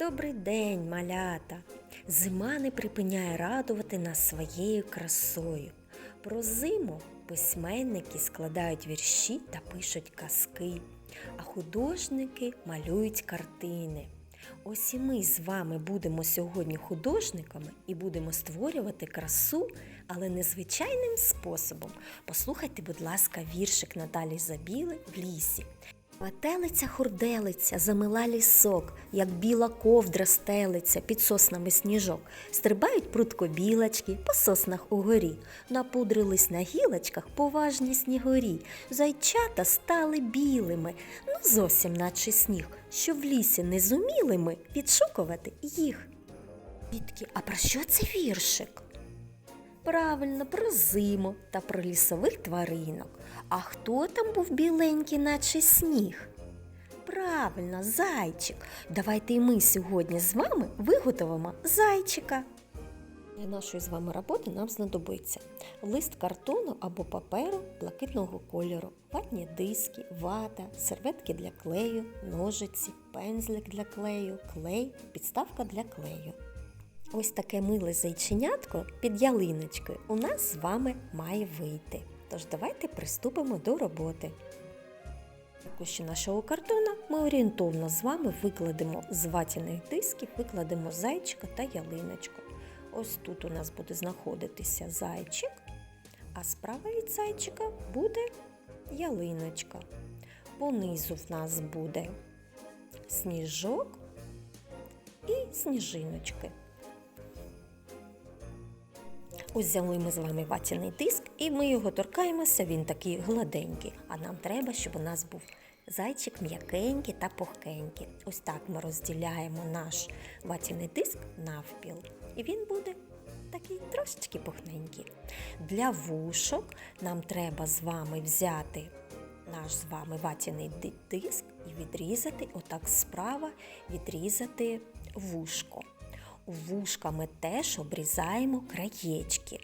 Добрий день, малята! Зима не припиняє радувати нас своєю красою. Про зиму письменники складають вірші та пишуть казки, а художники малюють картини. Ось і ми з вами будемо сьогодні художниками і будемо створювати красу, але незвичайним способом. Послухайте, будь ласка, віршик Наталі Забіли в лісі. Метелиця хурделиця замила лісок, як біла ковдра стелиться під соснами сніжок. Стрибають прутко білочки по соснах угорі, напудрились на гілочках поважні снігорі. Зайчата стали білими, ну зовсім наче сніг, що в лісі не зуміли ми відшукувати їх. Дітки, а про що це віршик? Правильно, про зиму та про лісових тваринок. А хто там був біленький, наче сніг? Правильно, зайчик. Давайте і ми сьогодні з вами виготовимо зайчика. Для нашої з вами роботи нам знадобиться лист картону або паперу блакитного кольору, ватні диски, вата, серветки для клею, ножиці, пензлик для клею, клей, підставка для клею. Ось таке миле зайченятко під ялиночкою у нас з вами має вийти. Тож давайте приступимо до роботи. Кущі нашого картона ми орієнтовно з вами викладемо з ватяних дисків, викладемо зайчика та ялиночку. Ось тут у нас буде знаходитися зайчик, а справа від зайчика буде ялиночка. Понизу в нас буде сніжок і сніжиночки. Ось взяли ми з вами ватяний диск і ми його торкаємося, він такий гладенький. А нам треба, щоб у нас був зайчик м'якенький та пухкенький. Ось так ми розділяємо наш ватяний диск навпіл. І він буде такий трошечки пухненький. Для вушок нам треба з вами взяти наш з вами ватяний диск і відрізати, отак справа відрізати вушко. У вушка ми теж обрізаємо краєчки.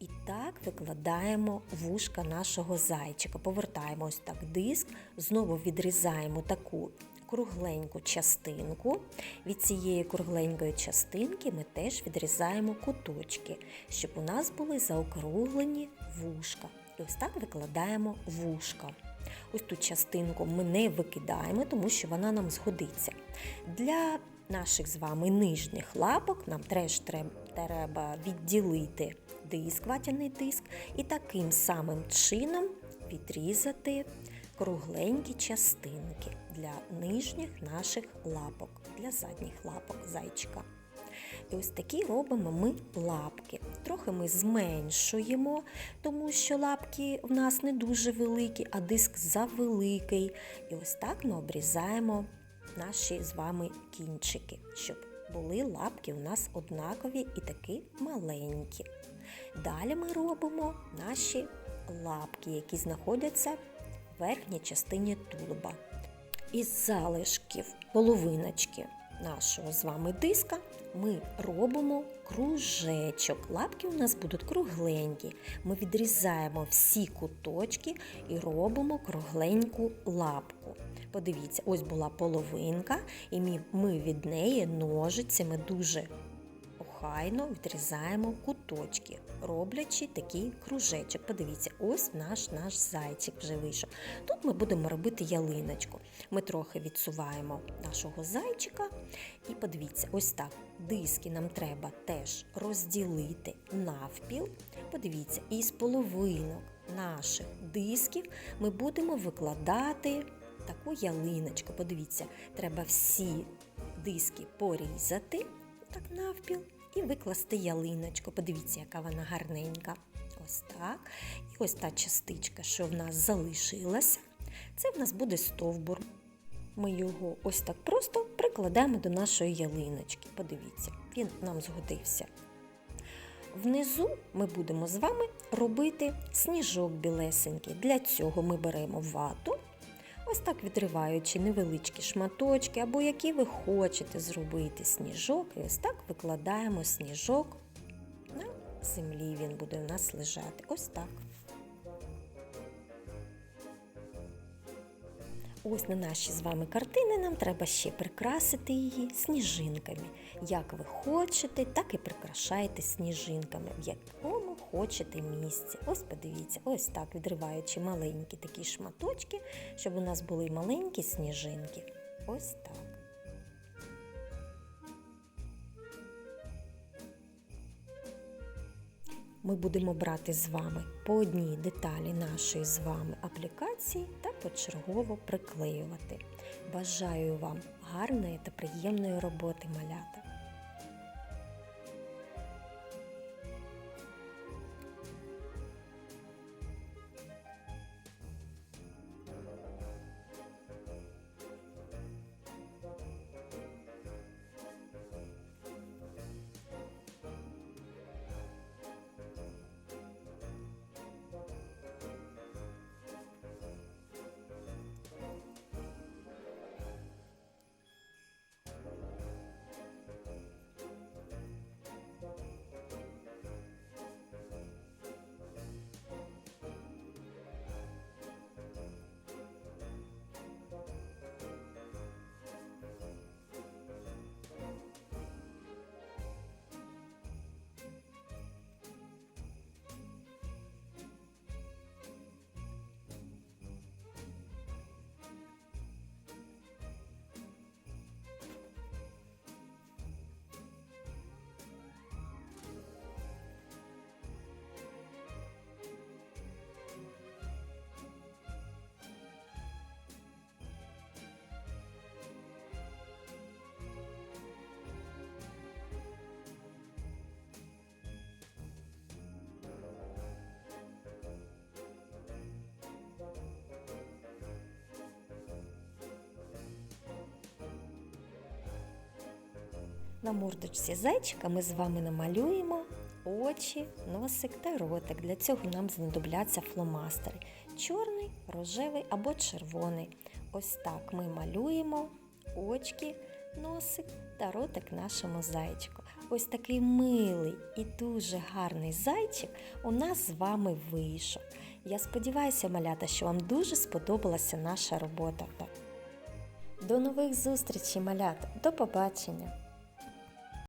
І так викладаємо вушка нашого зайчика. Повертаємо ось так диск, знову відрізаємо таку кругленьку частинку. Від цієї кругленької частинки ми теж відрізаємо куточки, щоб у нас були заокруглені вушка. І ось так викладаємо вушка. Ось ту частинку ми не викидаємо, тому що вона нам згодиться. Для наших з вами нижніх лапок нам теж треба відділити диск, ватяний диск, і таким самим чином відрізати кругленькі частинки для нижніх наших лапок, для задніх лапок зайчика. І ось такі робимо ми лапки. Трохи ми зменшуємо, тому що лапки в нас не дуже великі, а диск завеликий. І ось так ми обрізаємо наші з вами кінчики, щоб були лапки у нас однакові і такі маленькі. Далі ми робимо наші лапки, які знаходяться в верхній частині тулуба. Із залишків половиночки нашого з вами диска ми робимо кружечок. Лапки у нас будуть кругленькі. Ми відрізаємо всі куточки і робимо кругленьку лапку. Подивіться, ось була половинка, і ми- від неї ножицями дуже охайно відрізаємо куточки, роблячи такий кружечок. Подивіться, ось наш наш зайчик вже вийшов. Тут ми будемо робити ялиночку. Ми трохи відсуваємо нашого зайчика. І подивіться, ось так. Диски нам треба теж розділити навпіл. Подивіться, із половинок наших дисків ми будемо викладати таку ялиночку. Подивіться, треба всі диски порізати так навпіл і викласти ялиночку. Подивіться, яка вона гарненька. Ось так. І ось та частичка, що в нас залишилася, це в нас буде стовбур. Ми його ось так просто прикладаємо до нашої ялиночки. Подивіться, він нам згодився. Внизу ми будемо з вами робити сніжок білесенький. Для цього ми беремо вату, ось так відриваючи невеличкі шматочки, або які ви хочете зробити сніжок. І ось так викладаємо сніжок на землі. Він буде у нас лежати. Ось так. Ось на наші з вами картини нам треба ще прикрасити її сніжинками. Як ви хочете, так і прикрашайте сніжинками, в якому хочете місці. Ось подивіться, ось так, відриваючи маленькі такі шматочки, щоб у нас були маленькі сніжинки. Ось так. Ми будемо брати з вами по одній деталі нашої з вами аплікації та почергово приклеювати. Бажаю вам гарної та приємної роботи, малята! На мордочці зайчика ми з вами намалюємо очі, носик та ротик. Для цього нам знадобляться фломастери. Чорний, рожевий або червоний. Ось так ми малюємо очки, носик та ротик нашому зайчику. Ось такий милий і дуже гарний зайчик у нас з вами вийшов. Я сподіваюся, малята, що вам дуже сподобалася наша робота. До нових зустрічей, малята! До побачення!